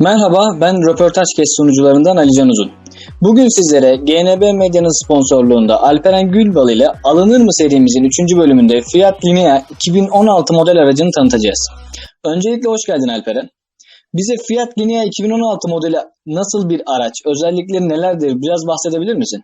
Merhaba, ben Röportaj Kes sunucularından Ali Can Uzun. Bugün sizlere GNB Medya'nın sponsorluğunda Alperen Gülbal ile Alınır mı serimizin 3. bölümünde Fiat Linea 2016 model aracını tanıtacağız. Öncelikle hoş geldin Alperen. Bize Fiat Linea 2016 modeli nasıl bir araç, özellikleri nelerdir biraz bahsedebilir misin?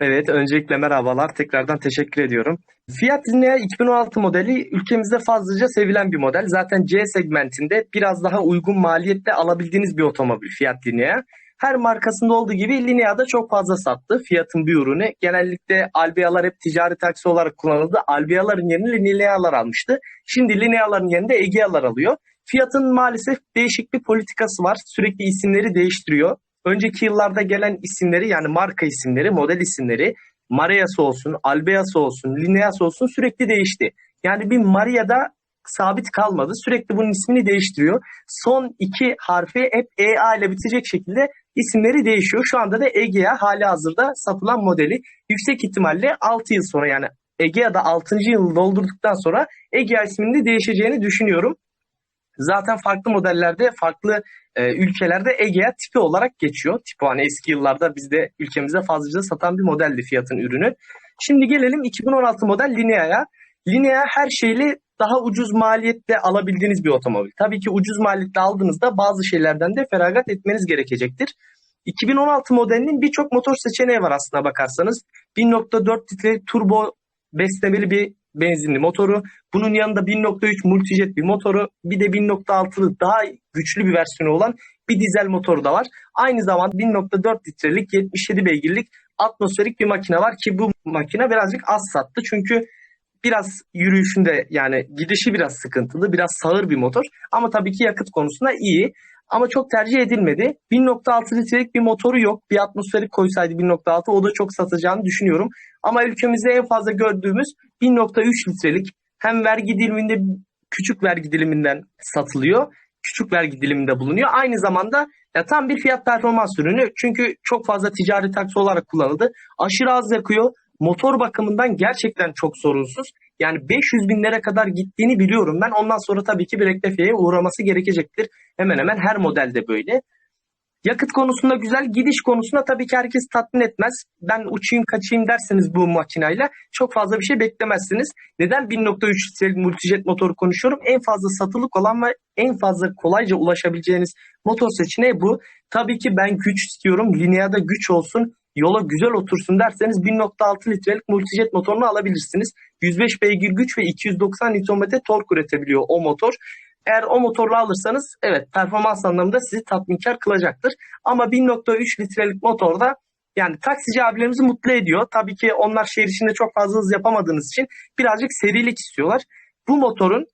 Evet, öncelikle merhabalar. Tekrardan teşekkür ediyorum. Fiat Linea 2016 modeli ülkemizde fazlaca sevilen bir model. Zaten C segmentinde biraz daha uygun maliyette alabildiğiniz bir otomobil Fiat Linea. Her markasında olduğu gibi Linea'da çok fazla sattı. Fiat'ın bir ürünü. Genellikle Albea'lar hep ticari taksi olarak kullanıldı. Albea'ların yerini Linea'lar almıştı. Şimdi Linea'ların yerinde Egea'lar alıyor. Fiat'ın maalesef değişik bir politikası var. Sürekli isimleri değiştiriyor. Önceki yıllarda gelen isimleri yani marka isimleri, model isimleri Maria'sı olsun, Albea'sı olsun, Linea'sı olsun sürekli değişti. Yani bir Maria'da sabit kalmadı. Sürekli bunun ismini değiştiriyor. Son iki harfi hep EA ile bitecek şekilde isimleri değişiyor. Şu anda da Egea hali hazırda satılan modeli. Yüksek ihtimalle 6 yıl sonra yani Egea'da 6. yılı doldurduktan sonra Egea isminin de değişeceğini düşünüyorum. Zaten farklı modellerde, farklı e, ülkelerde Egea tipi olarak geçiyor. Tipi hani eski yıllarda bizde ülkemizde fazlaca satan bir modeldi fiyatın ürünü. Şimdi gelelim 2016 model Linea'ya. Linea her şeyle daha ucuz maliyette alabildiğiniz bir otomobil. Tabii ki ucuz maliyette aldığınızda bazı şeylerden de feragat etmeniz gerekecektir. 2016 modelinin birçok motor seçeneği var aslına bakarsanız. 1.4 litre turbo beslemeli bir benzinli motoru. Bunun yanında 1.3 multijet bir motoru. Bir de 1.6'lı daha güçlü bir versiyonu olan bir dizel motoru da var. Aynı zamanda 1.4 litrelik 77 beygirlik atmosferik bir makine var ki bu makine birazcık az sattı. Çünkü biraz yürüyüşünde yani gidişi biraz sıkıntılı, biraz sağır bir motor. Ama tabii ki yakıt konusunda iyi. Ama çok tercih edilmedi. 1.6 litrelik bir motoru yok. Bir atmosferik koysaydı 1.6 o da çok satacağını düşünüyorum. Ama ülkemizde en fazla gördüğümüz 1.3 litrelik hem vergi diliminde küçük vergi diliminden satılıyor. Küçük vergi diliminde bulunuyor. Aynı zamanda ya tam bir fiyat performans ürünü. Çünkü çok fazla ticari taksi olarak kullanıldı. Aşırı az yakıyor. Motor bakımından gerçekten çok sorunsuz. Yani 500 binlere kadar gittiğini biliyorum ben. Ondan sonra tabii ki bir rektifiyeye uğraması gerekecektir. Hemen hemen her modelde böyle. Yakıt konusunda güzel, gidiş konusunda tabii ki herkes tatmin etmez. Ben uçayım kaçayım derseniz bu makinayla çok fazla bir şey beklemezsiniz. Neden 1.3 litrelik multijet motoru konuşuyorum? En fazla satılık olan ve en fazla kolayca ulaşabileceğiniz motor seçeneği bu. Tabii ki ben güç istiyorum. Linea'da güç olsun, yola güzel otursun derseniz 1.6 litrelik multijet motorunu alabilirsiniz. 105 beygir güç ve 290 Nm tork üretebiliyor o motor. Eğer o motorlu alırsanız evet performans anlamında sizi tatminkar kılacaktır. Ama 1.3 litrelik motorda yani taksici abilerimizi mutlu ediyor. Tabii ki onlar şehir içinde çok fazla hız yapamadığınız için birazcık serilik istiyorlar. Bu motorun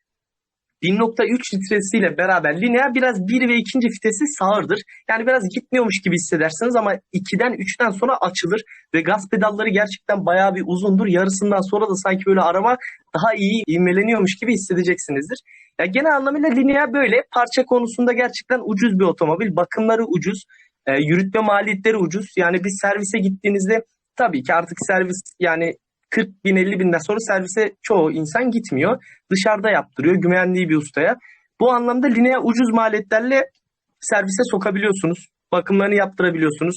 1.3 litresiyle beraber Linea biraz 1 ve 2. vitesi sağırdır. Yani biraz gitmiyormuş gibi hissedersiniz ama 2'den 3'ten sonra açılır ve gaz pedalları gerçekten bayağı bir uzundur. Yarısından sonra da sanki böyle araba daha iyi ivmeleniyormuş gibi hissedeceksinizdir. Ya genel anlamıyla Linea böyle. Parça konusunda gerçekten ucuz bir otomobil. Bakımları ucuz. E, yürütme maliyetleri ucuz. Yani bir servise gittiğinizde tabii ki artık servis yani 40 bin 50 binden sonra servise çoğu insan gitmiyor. Dışarıda yaptırıyor güvenliği bir ustaya. Bu anlamda Linea ucuz maliyetlerle servise sokabiliyorsunuz. Bakımlarını yaptırabiliyorsunuz.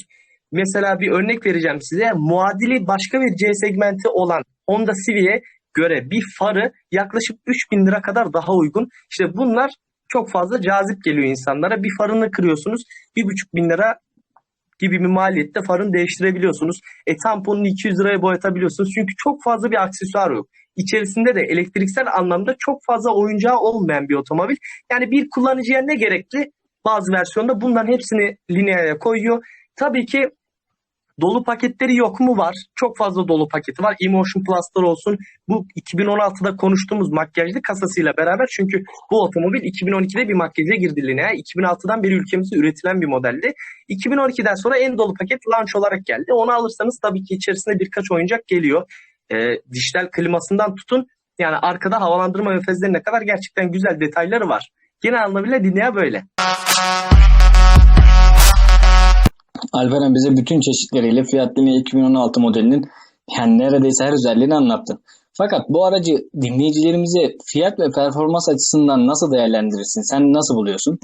Mesela bir örnek vereceğim size. Muadili başka bir C segmenti olan Honda Civic'e göre bir farı yaklaşık 3000 lira kadar daha uygun. İşte bunlar çok fazla cazip geliyor insanlara. Bir farını kırıyorsunuz 1,5 bin lira gibi bir maliyette farını değiştirebiliyorsunuz. E tamponunu 200 liraya boyatabiliyorsunuz. Çünkü çok fazla bir aksesuar yok. İçerisinde de elektriksel anlamda çok fazla oyuncağı olmayan bir otomobil. Yani bir kullanıcıya ne gerekli? Bazı versiyonda bunların hepsini Linea'ya koyuyor. Tabii ki Dolu paketleri yok mu? Var. Çok fazla dolu paketi var. Emotion Plus'lar olsun. Bu 2016'da konuştuğumuz makyajlı kasasıyla beraber çünkü bu otomobil 2012'de bir makyaja girdi Linea. 2006'dan beri ülkemizde üretilen bir modeldi. 2012'den sonra en dolu paket launch olarak geldi. Onu alırsanız tabii ki içerisinde birkaç oyuncak geliyor. E, dijital klimasından tutun yani arkada havalandırma menfezlerine kadar gerçekten güzel detayları var. Genel anlamıyla Linea böyle. Alperen bize bütün çeşitleriyle Fiat Linea 2016 modelinin yani neredeyse her özelliğini anlattın. Fakat bu aracı dinleyicilerimize fiyat ve performans açısından nasıl değerlendirirsin? Sen nasıl buluyorsun?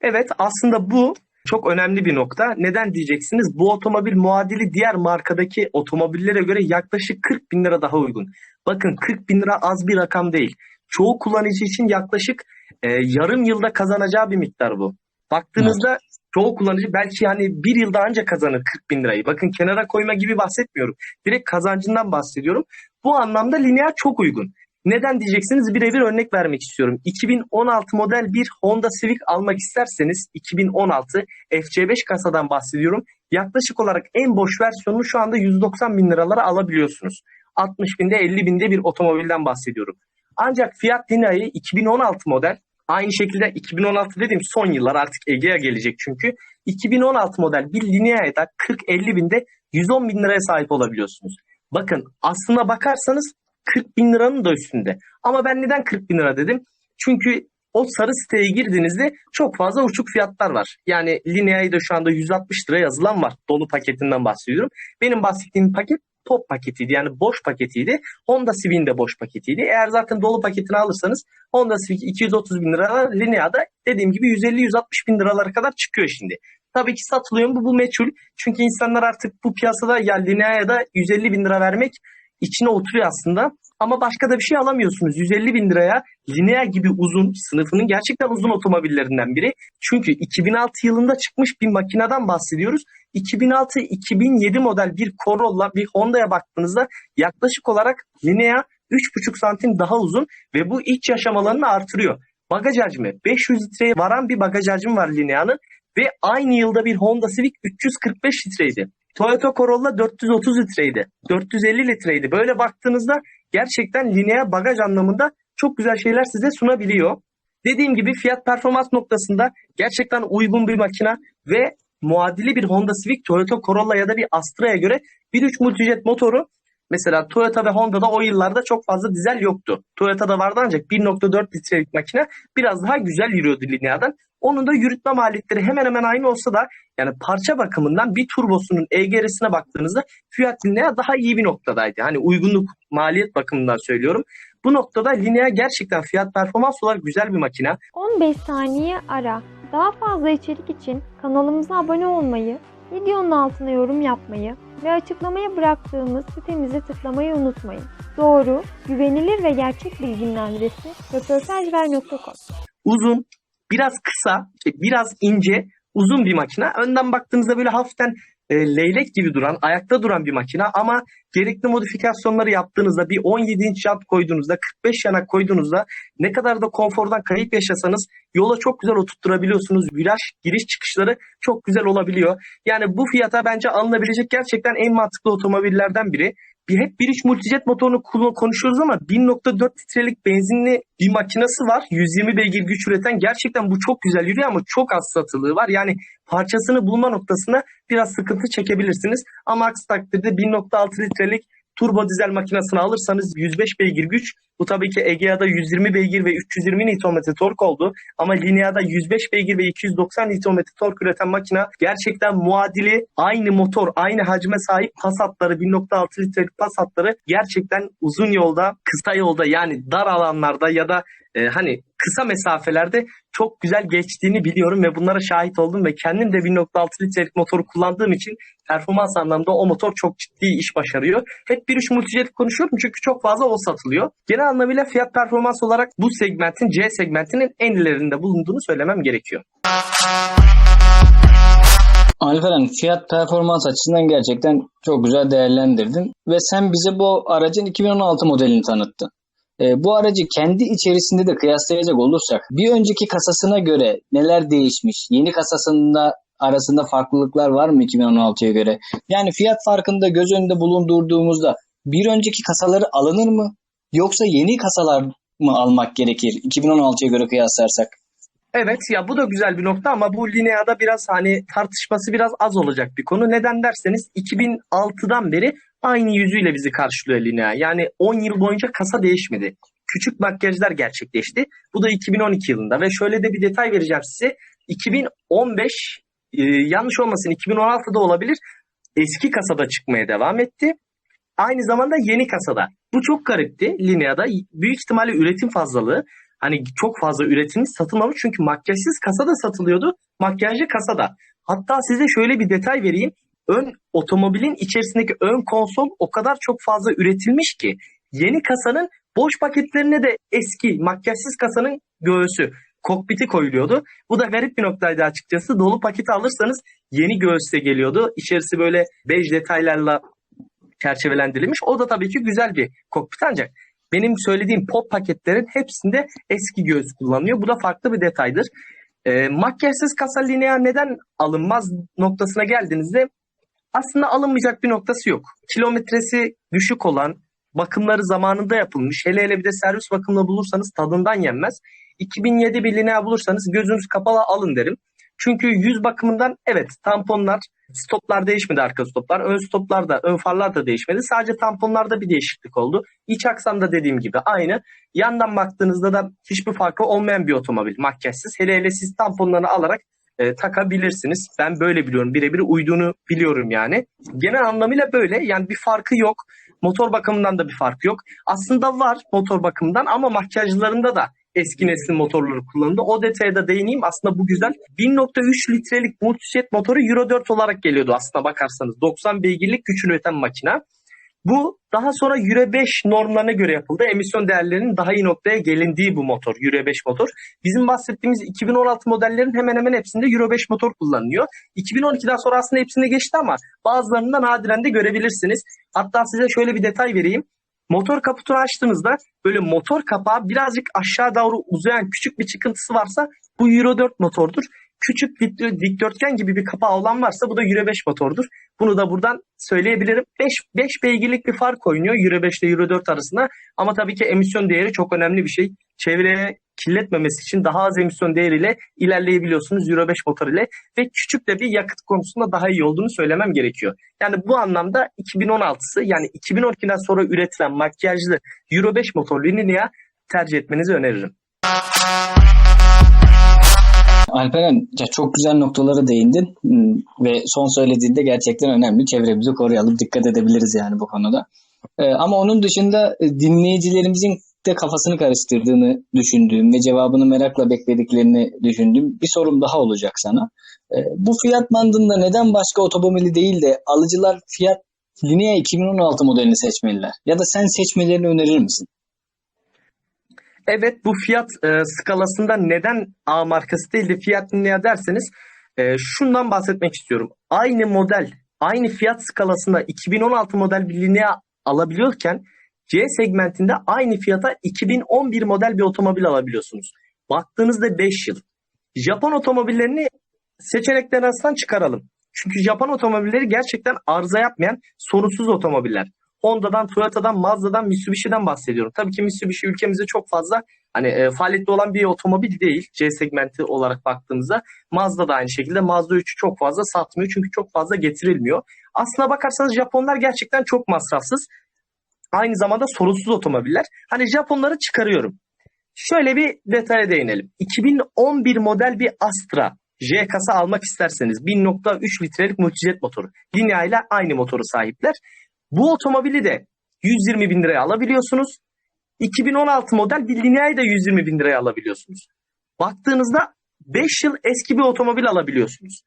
Evet aslında bu çok önemli bir nokta. Neden diyeceksiniz? Bu otomobil muadili diğer markadaki otomobillere göre yaklaşık 40 bin lira daha uygun. Bakın 40 bin lira az bir rakam değil. Çoğu kullanıcı için yaklaşık e, yarım yılda kazanacağı bir miktar bu. Baktığınızda çoğu kullanıcı belki yani bir yılda anca kazanır 40 bin lirayı. Bakın kenara koyma gibi bahsetmiyorum. Direkt kazancından bahsediyorum. Bu anlamda Linea çok uygun. Neden diyeceksiniz? Birebir örnek vermek istiyorum. 2016 model bir Honda Civic almak isterseniz 2016 FC5 kasadan bahsediyorum. Yaklaşık olarak en boş versiyonunu şu anda 190 bin liralara alabiliyorsunuz. 60 binde 50 binde bir otomobilden bahsediyorum. Ancak Fiat Linea'yı 2016 model aynı şekilde 2016 dediğim son yıllar artık Ege'ye gelecek çünkü. 2016 model bir Linea'ya da 40-50 binde 110 bin liraya sahip olabiliyorsunuz. Bakın aslına bakarsanız 40 bin liranın da üstünde. Ama ben neden 40 bin lira dedim? Çünkü o sarı siteye girdiğinizde çok fazla uçuk fiyatlar var. Yani Linea'yı da şu anda 160 lira yazılan var. Dolu paketinden bahsediyorum. Benim bahsettiğim paket top paketiydi. Yani boş paketiydi. Honda Civic'in de boş paketiydi. Eğer zaten dolu paketini alırsanız Honda Civic 230 bin lira Linea'da dediğim gibi 150-160 bin liralara kadar çıkıyor şimdi. Tabii ki satılıyor mu bu meçhul. Çünkü insanlar artık bu piyasada ya Linea'ya da 150 bin lira vermek içine oturuyor aslında. Ama başka da bir şey alamıyorsunuz. 150 bin liraya Linea gibi uzun, sınıfının gerçekten uzun otomobillerinden biri. Çünkü 2006 yılında çıkmış bir makineden bahsediyoruz. 2006-2007 model bir Corolla, bir Honda'ya baktığınızda yaklaşık olarak Linea 3,5 santim daha uzun ve bu iç yaşamalarını artırıyor. Bagaj hacmi 500 litreye varan bir bagaj hacmi var Linea'nın ve aynı yılda bir Honda Civic 345 litreydi. Toyota Corolla 430 litreydi. 450 litreydi. Böyle baktığınızda gerçekten Linea bagaj anlamında çok güzel şeyler size sunabiliyor. Dediğim gibi fiyat performans noktasında gerçekten uygun bir makina ve muadili bir Honda Civic, Toyota Corolla ya da bir Astra'ya göre 1.3 multijet motoru Mesela Toyota ve Honda'da o yıllarda çok fazla dizel yoktu. Toyota'da vardı ancak 1.4 litrelik makine biraz daha güzel yürüyordu Linea'dan. Onun da yürütme maliyetleri hemen hemen aynı olsa da yani parça bakımından bir turbosunun EGR'sine baktığınızda Fiat Linea daha iyi bir noktadaydı. Hani uygunluk maliyet bakımından söylüyorum. Bu noktada Linea gerçekten fiyat performans olarak güzel bir makine. 15 saniye ara. Daha fazla içerik için kanalımıza abone olmayı, videonun altına yorum yapmayı ve açıklamaya bıraktığımız sitemize tıklamayı unutmayın. Doğru, güvenilir ve gerçek bilginin adresi röportajver.com. uzun, biraz kısa, işte biraz ince, uzun bir makine. Önden baktığınızda böyle hafiften e, leylek gibi duran, ayakta duran bir makine ama gerekli modifikasyonları yaptığınızda bir 17 inç jant koyduğunuzda, 45 yanak koyduğunuzda ne kadar da konfordan kayıp yaşasanız yola çok güzel oturtturabiliyorsunuz. Viraj giriş çıkışları çok güzel olabiliyor. Yani bu fiyata bence alınabilecek gerçekten en mantıklı otomobillerden biri. Bir hep 1.3 multijet motorunu konuşuyoruz ama 1.4 litrelik benzinli bir makinesi var. 120 beygir güç üreten gerçekten bu çok güzel yürüyor ama çok az satılığı var. Yani parçasını bulma noktasında biraz sıkıntı çekebilirsiniz. Ama aksi takdirde 1.6 litrelik turbo dizel makinesini alırsanız 105 beygir güç. Bu tabii ki Egea'da 120 beygir ve 320 Nm tork oldu. Ama Linea'da 105 beygir ve 290 Nm tork üreten makine gerçekten muadili aynı motor, aynı hacme sahip Passat'ları 1.6 litrelik Passat'ları gerçekten uzun yolda, kısa yolda yani dar alanlarda ya da e, hani kısa mesafelerde çok güzel geçtiğini biliyorum ve bunlara şahit oldum ve kendim de 1.6 litrelik motoru kullandığım için performans anlamda o motor çok ciddi iş başarıyor. Hep 1.3 multijet konuşuyorum çünkü çok fazla o satılıyor. Genel anlamıyla fiyat performans olarak bu segmentin C segmentinin en ilerinde bulunduğunu söylemem gerekiyor. Alperen fiyat performans açısından gerçekten çok güzel değerlendirdin ve sen bize bu aracın 2016 modelini tanıttın. E, bu aracı kendi içerisinde de kıyaslayacak olursak bir önceki kasasına göre neler değişmiş? Yeni kasasında arasında farklılıklar var mı 2016'ya göre? Yani fiyat farkında göz önünde bulundurduğumuzda bir önceki kasaları alınır mı? Yoksa yeni kasalar mı almak gerekir 2016'ya göre kıyaslarsak? Evet ya bu da güzel bir nokta ama bu Linea'da biraz hani tartışması biraz az olacak bir konu. Neden derseniz 2006'dan beri aynı yüzüyle bizi karşılıyor Linea. Yani 10 yıl boyunca kasa değişmedi. Küçük makyajlar gerçekleşti. Bu da 2012 yılında ve şöyle de bir detay vereceğim size. 2015 e, yanlış olmasın 2016'da olabilir. Eski kasada çıkmaya devam etti. aynı zamanda yeni kasada. Bu çok garipti Linea'da. Büyük ihtimalle üretim fazlalığı. Hani çok fazla üretilmiş satılmamış çünkü makyajsız kasa da satılıyordu. Makyajlı kasa da. Hatta size şöyle bir detay vereyim. Ön otomobilin içerisindeki ön konsol o kadar çok fazla üretilmiş ki yeni kasanın boş paketlerine de eski makyajsız kasanın göğsü kokpiti koyuluyordu. Bu da garip bir noktaydı açıkçası. Dolu paketi alırsanız yeni göğüste geliyordu. İçerisi böyle bej detaylarla çerçevelendirilmiş. O da tabii ki güzel bir kokpit ancak benim söylediğim pop paketlerin hepsinde eski göğüs kullanılıyor. Bu da farklı bir detaydır. E, makyajsız kasa Linea neden alınmaz noktasına geldiğinizde aslında alınmayacak bir noktası yok. Kilometresi düşük olan, bakımları zamanında yapılmış, hele hele bir de servis bakımını bulursanız tadından yenmez. 2007 bir Linea bulursanız gözünüz kapalı alın derim. Çünkü yüz bakımından evet tamponlar, stoplar değişmedi arka stoplar. Ön stoplar da, ön farlar da değişmedi. Sadece tamponlarda bir değişiklik oldu. İç aksamda dediğim gibi aynı. Yandan baktığınızda da hiçbir farkı olmayan bir otomobil makyajsız. Hele hele siz tamponlarını alarak e, takabilirsiniz. Ben böyle biliyorum. Birebir uyduğunu biliyorum yani. Genel anlamıyla böyle. Yani bir farkı yok. Motor bakımından da bir farkı yok. Aslında var motor bakımından ama makyajlarında da eski nesil motorları kullanıldı. O detaya da değineyim. Aslında bu güzel. 1.3 litrelik multijet motoru Euro 4 olarak geliyordu aslında bakarsanız. 90 beygirlik güç üreten makina. Bu daha sonra Euro 5 normlarına göre yapıldı. Emisyon değerlerinin daha iyi noktaya gelindiği bu motor, Euro 5 motor. Bizim bahsettiğimiz 2016 modellerin hemen hemen hepsinde Euro 5 motor kullanılıyor. 2012'den sonra aslında hepsinde geçti ama bazılarında nadiren de görebilirsiniz. Hatta size şöyle bir detay vereyim. Motor kaputunu açtığınızda böyle motor kapağı birazcık aşağı doğru uzayan küçük bir çıkıntısı varsa bu Euro 4 motordur. Küçük dikdörtgen gibi bir kapağı olan varsa bu da Euro 5 motordur. Bunu da buradan söyleyebilirim. 5, 5 beygirlik bir fark oynuyor Euro 5 ile Euro 4 arasında. Ama tabii ki emisyon değeri çok önemli bir şey. Çevreye kirletmemesi için daha az emisyon değeriyle ilerleyebiliyorsunuz Euro 5 motor ile. Ve küçük de bir yakıt konusunda daha iyi olduğunu söylemem gerekiyor. Yani bu anlamda 2016'sı yani 2012'den sonra üretilen makyajlı Euro 5 motorlu Linea tercih etmenizi öneririm. Alperen çok güzel noktalara değindin Hmm, ve son söylediğinde gerçekten önemli. Çevremizi koruyalım, dikkat edebiliriz yani bu konuda. Ee, ama onun dışında e, dinleyicilerimizin de kafasını karıştırdığını düşündüğüm ve cevabını merakla beklediklerini düşündüğüm bir sorum daha olacak sana. Ee, bu fiyat bandında neden başka otomobili değil de alıcılar fiyat Linea 2016 modelini seçmeliler? Ya da sen seçmelerini önerir misin? Evet bu fiyat e, skalasında neden A markası değil de fiyat Linea derseniz e, şundan bahsetmek istiyorum. Aynı model, aynı fiyat skalasında 2016 model bir Linea alabiliyorken C segmentinde aynı fiyata 2011 model bir otomobil alabiliyorsunuz. Baktığınızda 5 yıl. Japon otomobillerini seçenekler arasından çıkaralım. Çünkü Japon otomobilleri gerçekten arıza yapmayan sorunsuz otomobiller. Honda'dan, Toyota'dan, Mazda'dan, Mitsubishi'den bahsediyorum. Tabii ki Mitsubishi ülkemizde çok fazla hani e, faaliyette olan bir otomobil değil C segmenti olarak baktığımızda. Mazda da aynı şekilde. Mazda 3'ü çok fazla satmıyor çünkü çok fazla getirilmiyor. Aslına bakarsanız Japonlar gerçekten çok masrafsız. Aynı zamanda sorunsuz otomobiller. Hani Japonları çıkarıyorum. Şöyle bir detaya değinelim. 2011 model bir Astra J kasa almak isterseniz 1.3 litrelik multijet motoru. Linea ile aynı motoru sahipler. Bu otomobili de 120 bin liraya alabiliyorsunuz. 2016 model bir Linea'yı da 120 bin liraya alabiliyorsunuz. Baktığınızda 5 yıl eski bir otomobil alabiliyorsunuz.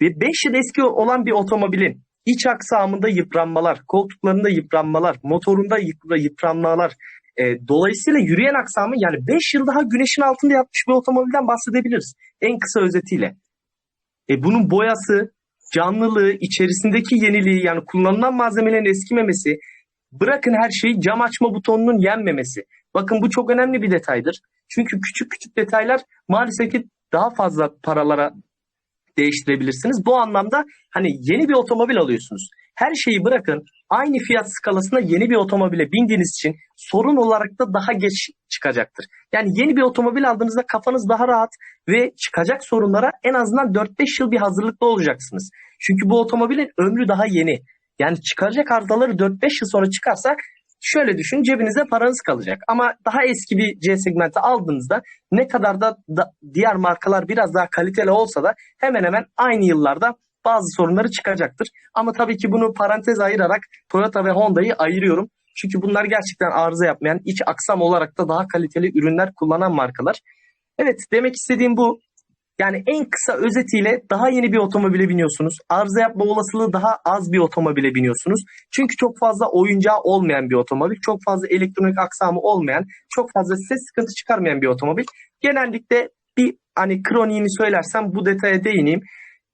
Ve 5 yıl eski olan bir otomobilin iç aksamında yıpranmalar, koltuklarında yıpranmalar, motorunda yıpranmalar, e, dolayısıyla yürüyen aksamı yani 5 yıl daha güneşin altında yapmış bir otomobilden bahsedebiliriz. En kısa özetiyle. E, bunun boyası, canlılığı, içerisindeki yeniliği yani kullanılan malzemelerin eskimemesi, bırakın her şeyi cam açma butonunun yenmemesi. Bakın bu çok önemli bir detaydır. Çünkü küçük küçük detaylar maalesef ki daha fazla paralara değiştirebilirsiniz. Bu anlamda hani yeni bir otomobil alıyorsunuz. Her şeyi bırakın aynı fiyat skalasında yeni bir otomobile bindiğiniz için sorun olarak da daha geç çıkacaktır. Yani yeni bir otomobil aldığınızda kafanız daha rahat ve çıkacak sorunlara en azından 4-5 yıl bir hazırlıklı olacaksınız. Çünkü bu otomobilin ömrü daha yeni. Yani çıkaracak arızaları 4-5 yıl sonra çıkarsak şöyle düşün cebinize paranız kalacak. Ama daha eski bir C segmenti aldığınızda ne kadar da, da diğer markalar biraz daha kaliteli olsa da hemen hemen aynı yıllarda bazı sorunları çıkacaktır. Ama tabii ki bunu parantez ayırarak Toyota ve Honda'yı ayırıyorum. Çünkü bunlar gerçekten arıza yapmayan, iç aksam olarak da daha kaliteli ürünler kullanan markalar. Evet demek istediğim bu. Yani en kısa özetiyle daha yeni bir otomobile biniyorsunuz. Arıza yapma olasılığı daha az bir otomobile biniyorsunuz. Çünkü çok fazla oyuncağı olmayan bir otomobil, çok fazla elektronik aksamı olmayan, çok fazla ses sıkıntı çıkarmayan bir otomobil. Genellikle bir hani kroniğini söylersem bu detaya değineyim.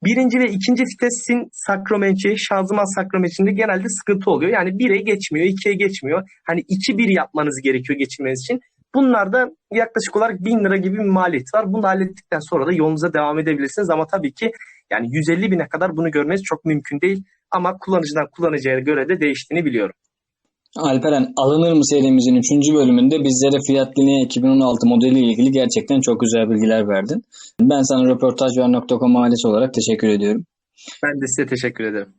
Birinci ve ikinci vitesin sakromençi, şanzıman sakromençinde genelde sıkıntı oluyor. Yani 1'e geçmiyor, 2'ye geçmiyor. Hani 2-1 yapmanız gerekiyor geçirmeniz için. Bunlarda yaklaşık olarak 1000 lira gibi bir maliyet var. Bunu hallettikten sonra da yolunuza devam edebilirsiniz. Ama tabii ki yani 150 bine kadar bunu görmeniz çok mümkün değil. Ama kullanıcıdan kullanıcıya göre de değiştiğini biliyorum. Alperen alınır mı serimizin 3. bölümünde bizlere Fiat Linea 2016 modeliyle ilgili gerçekten çok güzel bilgiler verdin. Ben sana röportajver.com ailesi olarak teşekkür ediyorum. Ben de size teşekkür ederim.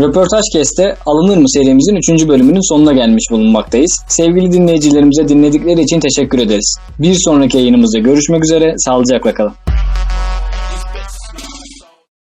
Röportaj Kest'te alınır mı serimizin 3. bölümünün sonuna gelmiş bulunmaktayız. Sevgili dinleyicilerimize dinledikleri için teşekkür ederiz. Bir sonraki yayınımızda görüşmek üzere, sağlıcakla kalın.